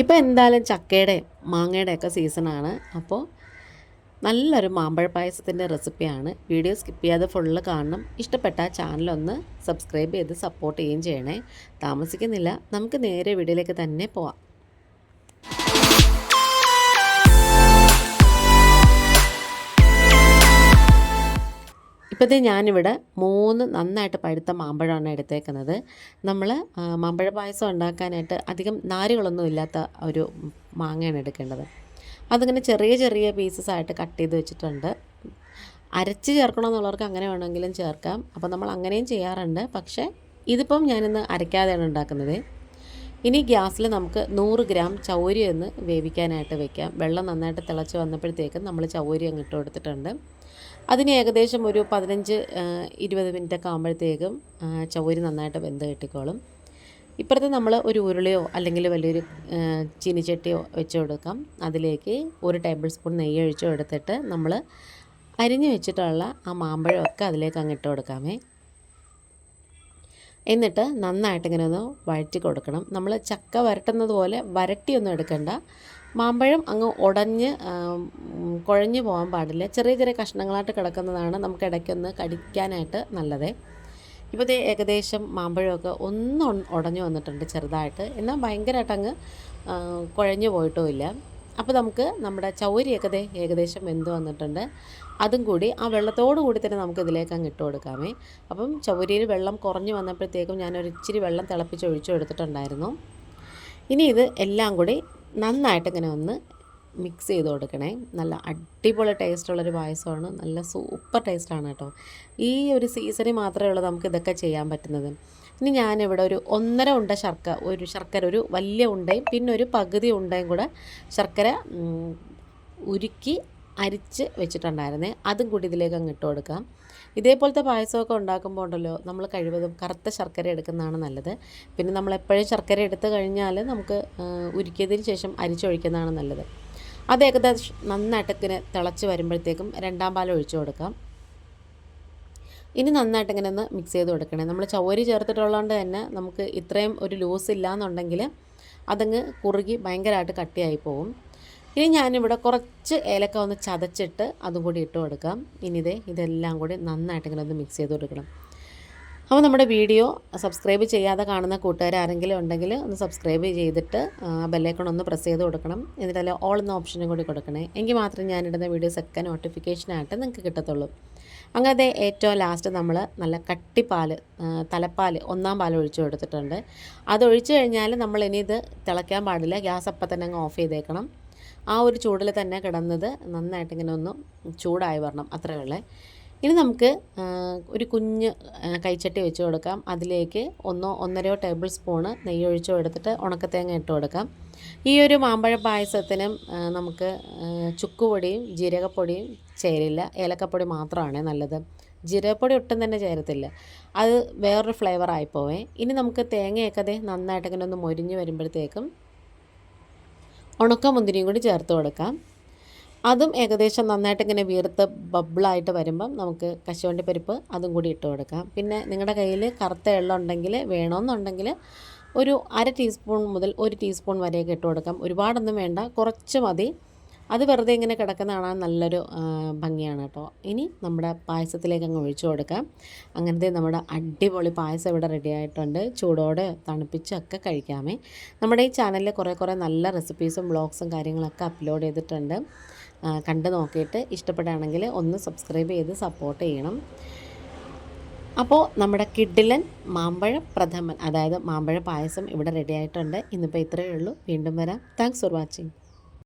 ഇപ്പോൾ എന്തായാലും ചക്കയുടെ മാങ്ങയുടെ ഒക്കെ സീസണാണ്. അപ്പോൾ നല്ലൊരു മാമ്പഴ പായസത്തിന്റെ റെസിപ്പിയാണ്. വീഡിയോ സ്കിപ്പ് ചെയ്യാതെ ഫുള്ള് കാണണം. ഇഷ്ടപ്പെട്ട ചാനലൊന്ന് സബ്സ്ക്രൈബ് ചെയ്ത് സപ്പോർട്ട് ചെയ്യുകയും ചെയ്യണേ. താമസിക്കുന്നില്ല. നമുക്ക് നേരെ വീഡിയോയിലേക്ക് തന്നെ പോവാം. ഇപ്പോഴത്തെ ഞാനിവിടെ മൂന്ന് നന്നായിട്ട് പഴുത്ത മാമ്പഴമാണ് എടുത്തേക്കുന്നത്. നമ്മൾ മാമ്പഴ പായസം ഉണ്ടാക്കാനായിട്ട് അധികം നാരുകളൊന്നും ഇല്ലാത്ത ഒരു മാങ്ങയാണ് എടുക്കേണ്ടത്. അതിങ്ങനെ ചെറിയ ചെറിയ പീസസ് ആയിട്ട് കട്ട് ചെയ്ത് വെച്ചിട്ടുണ്ട്. അരച്ച് ചേർക്കണമെന്നുള്ളവർക്ക് അങ്ങനെ വേണമെങ്കിലും ചേർക്കാം. അപ്പോൾ നമ്മൾ അങ്ങനെയും ചെയ്യാറുണ്ട്. പക്ഷേ ഇതിപ്പം ഞാനിന്ന് അരയ്ക്കാതെയാണ് ഉണ്ടാക്കുന്നത്. ഇനി ഗ്യാസിൽ നമുക്ക് നൂറ് ഗ്രാം ചൗരി ഒന്ന് വേവിക്കാനായിട്ട് വെക്കാം. വെള്ളം നന്നായിട്ട് തിളച്ച് വന്നപ്പോഴത്തേക്കും നമ്മൾ ചൗരി അങ്ങ് ഇട്ട് കൊടുത്തിട്ടുണ്ട്. അതിന് ഏകദേശം ഒരു പതിനഞ്ച് ഇരുപത് മിനിറ്റൊക്കെ ആകുമ്പോഴത്തേക്കും ചൗരി നന്നായിട്ട് വെന്ത് കിട്ടിക്കോളും. ഇപ്പുറത്ത് നമ്മൾ ഒരു ഉരുളിയോ അല്ലെങ്കിൽ വലിയൊരു ചീനിച്ചട്ടിയോ വെച്ച് കൊടുക്കാം. അതിലേക്ക് ഒരു ടേബിൾ സ്പൂൺ നെയ്യ് ഒഴിച്ചു എടുത്തിട്ട് നമ്മൾ അരിഞ്ഞു വെച്ചിട്ടുള്ള ആ മാമ്പഴമൊക്കെ അതിലേക്ക് അങ്ങിട്ട് കൊടുക്കാമേ. എന്നിട്ട് നന്നായിട്ട് ഇങ്ങനെ ഒന്ന് വഴറ്റി കൊടുക്കണം. നമ്മൾ ചക്ക വരട്ടുന്നത് പോലെ വരട്ടിയൊന്നും എടുക്കണ്ട. മാമ്പഴം അങ്ങ് ഉടഞ്ഞ് കുഴഞ്ഞു പോകാൻ പാടില്ല. ചെറിയ ചെറിയ കഷ്ണങ്ങളായിട്ട് കിടക്കുന്നതാണ് നമുക്ക് ഇടയ്ക്കൊന്ന് കടിക്കാനായിട്ട് നല്ലത്. ഇപ്പോൾ ഇത് ഏകദേശം മാമ്പഴമൊക്കെ ഒന്ന് ഉടഞ്ഞു വന്നിട്ടുണ്ട് ചെറുതായിട്ട്. എന്നാൽ ഭയങ്കരമായിട്ട് അങ്ങ് കുഴഞ്ഞു പോയിട്ടുമില്ല. അപ്പോൾ നമുക്ക് നമ്മുടെ ചൗരിയൊക്കെ ദേ ഏകദേശം വെന്ത് വന്നിട്ടുണ്ട്. അതും കൂടി ആ വെള്ളത്തോടു കൂടി തന്നെ നമുക്ക് ഇതിലേക്ക് അങ്ങ് ഇട്ട് കൊടുക്കാമേ. അപ്പം ചൗരിയിൽ വെള്ളം കുറഞ്ഞു വന്നപ്പോഴത്തേക്കും ഞാനൊരു ഇച്ചിരി വെള്ളം തിളപ്പിച്ച് ഒഴിച്ചു എടുത്തിട്ടുണ്ടായിരുന്നു ഇനി ഇത് എല്ലാം കൂടി നന്നായിട്ട് ഇങ്ങനെ ഒന്ന് മിക്സ് ചെയ്ത് കൊടുക്കണേ. നല്ല അടിപൊളി ടേസ്റ്റുള്ളൊരു പായസമാണ്. നല്ല സൂപ്പർ ടേസ്റ്റാണ് കേട്ടോ. ഈ ഒരു സീസണിൽ മാത്രമേ ഉള്ളൂ നമുക്ക് ഇതൊക്കെ ചെയ്യാൻ പറ്റുന്നത്. ഇനി ഞാനിവിടെ ഒരു ഒന്നര ഉണ്ട ശർക്കര ഒരു ശർക്കര ഒരു വലിയ ഉണ്ടയും പിന്നെ ഒരു പകുതി ഉണ്ടയും കൂടെ ശർക്കര ഉരുക്കി അരിച്ച് വെച്ചിട്ടുണ്ടായിരുന്നേ. അതും കൂടി ഇതിലേക്ക് അങ്ങ് ഇട്ട് കൊടുക്കാം. ഇതേപോലത്തെ പായസമൊക്കെ ഉണ്ടാക്കുമ്പോൾ ഉണ്ടല്ലോ നമ്മൾ കഴിവതും കറുത്ത ശർക്കര എടുക്കുന്നതാണ് നല്ലത്. പിന്നെ നമ്മൾ എപ്പോഴും ശർക്കര എടുത്തു കഴിഞ്ഞാൽ നമുക്ക് ഉരുക്കിയതിന് ശേഷം അരിച്ചൊഴിക്കുന്നതാണ് നല്ലത്. അത് ഏകദേശം നന്നായിട്ട് ഇങ്ങനെ തിളച്ച് വരുമ്പോഴത്തേക്കും രണ്ടാം പാൽ ഒഴിച്ചു കൊടുക്കാം. ഇനി നന്നായിട്ട് ഇങ്ങനെ ഒന്ന് മിക്സ് ചെയ്ത് കൊടുക്കണേ. നമ്മൾ ചവരി ചേർത്തിട്ടുള്ളതുകൊണ്ട് തന്നെ നമുക്ക് ഇത്രയും ഒരു ലൂസ് ഇല്ലയെന്നുണ്ടെങ്കിൽ അതങ്ങ് കുറുകി ഭയങ്കരമായിട്ട് കട്ടിയായി പോകും ഇനി ഞാനിവിടെ കുറച്ച് ഏലക്ക ഒന്ന് ചതച്ചിട്ട് അതും കൂടി ഇട്ട് കൊടുക്കാം. ഇനി ഇതേ ഇതെല്ലാം കൂടി നന്നായിട്ട് ഇങ്ങനെ ഒന്ന് മിക്സ് ചെയ്ത് കൊടുക്കണം. അപ്പോൾ നമ്മുടെ വീഡിയോ സബ്സ്ക്രൈബ് ചെയ്യാതെ കാണുന്ന കൂട്ടുകാർ ആരെങ്കിലും ഉണ്ടെങ്കിൽ ഒന്ന് സബ്സ്ക്രൈബ് ചെയ്തിട്ട് ബെല്ലൈക്കൺ ഒന്ന് പ്രസ് ചെയ്ത് കൊടുക്കണം. എന്നിട്ടല്ല ഓൾ എന്ന ഓപ്ഷനും കൂടി കൊടുക്കണേ. എങ്കിൽ മാത്രമേ ഞാനിടുന്ന വീഡിയോസൊക്കെ നോട്ടിഫിക്കേഷനായിട്ട് നിങ്ങൾക്ക് കിട്ടത്തുള്ളൂ. അങ്ങനത്തെ ഏറ്റവും ലാസ്റ്റ് നമ്മൾ നല്ല കട്ടിപ്പാൽ തലപ്പാൽ ഒന്നാം പാൽ ഒഴിച്ചു കൊടുത്തിട്ടുണ്ട്. അത് ഒഴിച്ചു കഴിഞ്ഞാൽ നമ്മൾ ഇനി ഇത് തിളയ്ക്കാൻ പാടില്ല. ഗ്യാസ് അപ്പം തന്നെ അങ്ങ് ഓഫ് ചെയ്തേക്കണം. ആ ഒരു ചൂടിൽ തന്നെ കിടന്നത് നന്നായിട്ട് ഇങ്ങനെ ഒന്ന് ചൂടായി വരണം. അത്രയേ ഉള്ളേ. ഇനി നമുക്ക് ഒരു കുഞ്ഞ് കൈച്ചട്ടി വെച്ച് കൊടുക്കാം. അതിലേക്ക് ഒന്നോ ഒന്നരയോ ടേബിൾ സ്പൂണ് നെയ്യ് ഒഴിച്ചോ എടുത്തിട്ട് ഉണക്കത്തേങ്ങ ഇട്ട് കൊടുക്കാം. ഈ ഒരു മാമ്പഴ പായസത്തിനും നമുക്ക് ചുക്കുപൊടിയും ജീരകപ്പൊടിയും ചേരില്ല. ഏലക്കപ്പൊടി മാത്രമാണ് നല്ലത്. ജീരകപ്പൊടി ഒട്ടും തന്നെ ചേരത്തില്ല. അത് വേറൊരു ഫ്ലേവർ ആയിപ്പോവേ ഇനി നമുക്ക് തേങ്ങയൊക്കെ അതേ നന്നായിട്ട് ഇങ്ങനെ ഒന്ന് മൊരിഞ്ഞ് വരുമ്പോഴത്തേക്കും ഉണക്ക മുന്തിരിയും കൂടി ചേർത്ത് കൊടുക്കാം. അതും ഏകദേശം നന്നായിട്ട് ഇങ്ങനെ വീർത്ത് ബബിളായിട്ട് വരുമ്പം നമുക്ക് കശുവണ്ടി പരിപ്പ് അതും കൂടി ഇട്ട് കൊടുക്കാം. പിന്നെ നിങ്ങളുടെ കയ്യിൽ കറുത്ത എള്ള ഉണ്ടെങ്കിൽ വേണമെന്നുണ്ടെങ്കിൽ ഒരു അര ടീസ്പൂൺ മുതൽ ഒരു ടീസ്പൂൺ വരെയൊക്കെ ഇട്ട് കൊടുക്കാം. ഒരുപാടൊന്നും വേണ്ട കുറച്ച് മതി. അത് വെറുതെ ഇങ്ങനെ കിടക്കുന്ന കാണാൻ നല്ലൊരു ഭംഗിയാണ് കേട്ടോ. ഇനി നമ്മുടെ പായസത്തിലേക്ക് അങ്ങ് ഒഴിച്ചു കൊടുക്കാം. അങ്ങനത്തെ നമ്മുടെ അടിപൊളി പായസം ഇവിടെ റെഡി ആയിട്ടുണ്ട്. ചൂടോടെ തണുപ്പിച്ചൊക്കെ കഴിക്കാമേ. നമ്മുടെ ഈ ചാനലിൽ കുറേ കുറേ നല്ല റെസിപ്പീസും ബ്ലോഗ്സും കാര്യങ്ങളൊക്കെ അപ്ലോഡ് ചെയ്തിട്ടുണ്ട്. കണ്ടു നോക്കിയിട്ട് ഇഷ്ടപ്പെടുകയാണെങ്കിൽ ഒന്ന് സബ്സ്ക്രൈബ് ചെയ്ത് സപ്പോർട്ട് ചെയ്യണം. അപ്പോൾ നമ്മുടെ കിഡിലൻ മാമ്പഴ പ്രഥമൻ അതായത് മാമ്പഴ പായസം ഇവിടെ റെഡി ആയിട്ടുണ്ട്. ഇന്നിപ്പോൾ ഇത്രയേ ഉള്ളൂ. വീണ്ടും വരാം. Thanks for watching